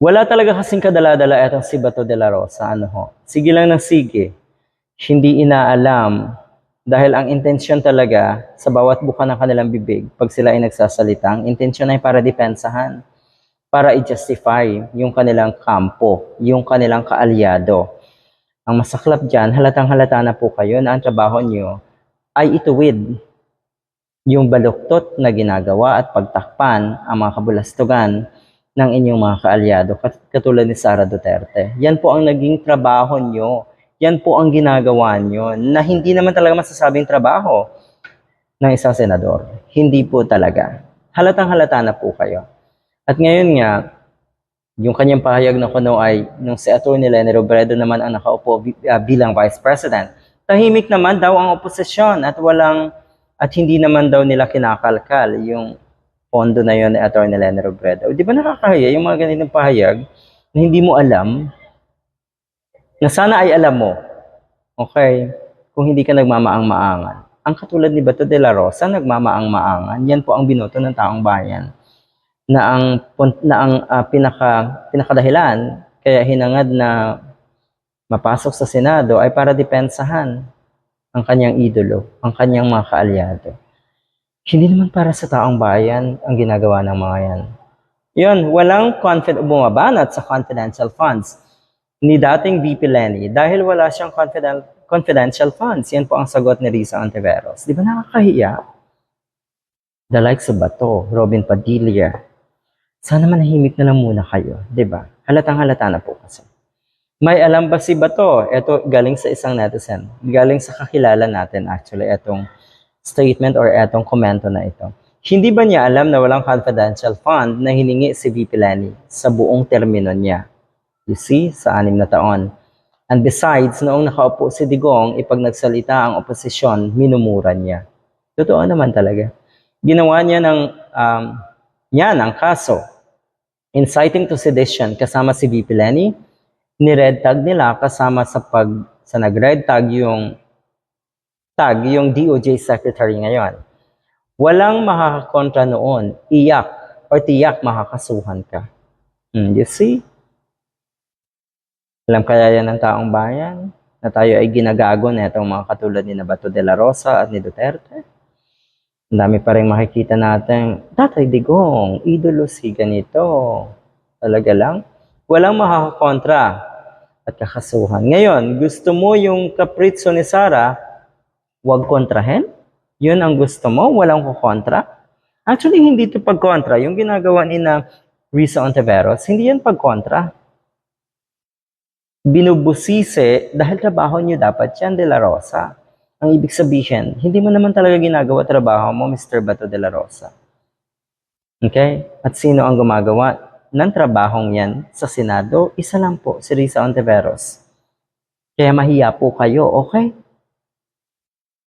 Wala talaga kasing kadala-dala etong si Bato de la Rosa. Ano ho? Sige lang ng sige. Hindi inaalam. Dahil ang intensyon talaga sa bawat buka ng kanilang bibig, pag sila ay nagsasalita, ang intensyon ay para depensahan. Para i-justify yung kanilang kampo, yung kanilang kaalyado. Ang masaklap dyan, halatang halata na po kayo na ang trabaho nyo ay ituwid yung baluktot na ginagawa at pagtakpan ang mga kabulastugan ng inyong mga kaalyado, kat- katulad ni Sara Duterte. Yan po ang naging trabaho nyo. Yan po ang ginagawa nyo, na hindi naman talaga masasabing trabaho ng isang senador. Hindi po talaga. Halatang halata na po kayo. At ngayon nga, yung kanyang pahayag na kuno ay nung si Atty. Lenny Robredo naman ang nakaupo ah, bilang Vice President. Tahimik naman daw ang oposisyon at walang at hindi naman daw nila kinakalkal yung pondo na yon ni Atty. Lenny Robredo. Di ba nakakahiya yung mga ganitong pahayag na hindi mo alam na sana ay alam mo. Okay? Kung hindi ka nagmamaang-maangan. Ang katulad ni Bato de la Rosa, nagmamaang-maangan. Yan po ang binoto ng taong bayan na ang na ang ah, pinaka pinakadahilan kaya hinangad na mapasok sa Senado ay para depensahan ang kanyang idolo, ang kanyang mga kaalyado. Hindi naman para sa taong bayan ang ginagawa ng mga yan. Yun, walang confident bumabanat sa confidential funds ni dating VP Lenny dahil wala siyang confident, confidential funds. Yan po ang sagot ni Risa Ontiveros. Di ba nakakahiya? The likes of Bato, Robin Padilla, sana manahimik na lang muna kayo, 'di ba? Halatang halata na po kasi. May alam ba si Bato? Ito galing sa isang netizen. Galing sa kakilala natin actually itong statement or itong komento na ito. Hindi ba niya alam na walang confidential fund na hiningi si VP Lenny sa buong termino niya? You see, sa anim na taon. And besides, noong nakaupo si Digong, ipag nagsalita ang oposisyon, minumura niya. Totoo naman talaga. Ginawa niya ng um, yan ang kaso. Inciting to sedition kasama si VP Lenny. Ni-red tag nila kasama sa pag sa nag-red tag yung tag yung DOJ secretary ngayon. Walang makakakontra noon. Iyak or tiyak makakasuhan ka. Hmm, you see? Alam kaya yan ng taong bayan na tayo ay ginagago na itong mga katulad ni Nabato de la Rosa at ni Duterte? Ang dami pa rin makikita natin, Tatay Digong, idolo si ganito. Talaga lang. Walang makakakontra at kakasuhan. Ngayon, gusto mo yung kapritso ni Sara, wag kontrahin? Yun ang gusto mo? Walang kukontra? Actually, hindi ito pagkontra. Yung ginagawa ni na Risa Ontiveros, hindi yan pagkontra. Binubusise dahil trabaho niyo dapat yan, De La Rosa. Ang ibig sabihin, hindi mo naman talaga ginagawa trabaho mo, Mr. Bato de la Rosa. Okay? At sino ang gumagawa ng trabahong yan sa Senado? Isa lang po, si Risa Ontiveros. Kaya mahiya po kayo, okay?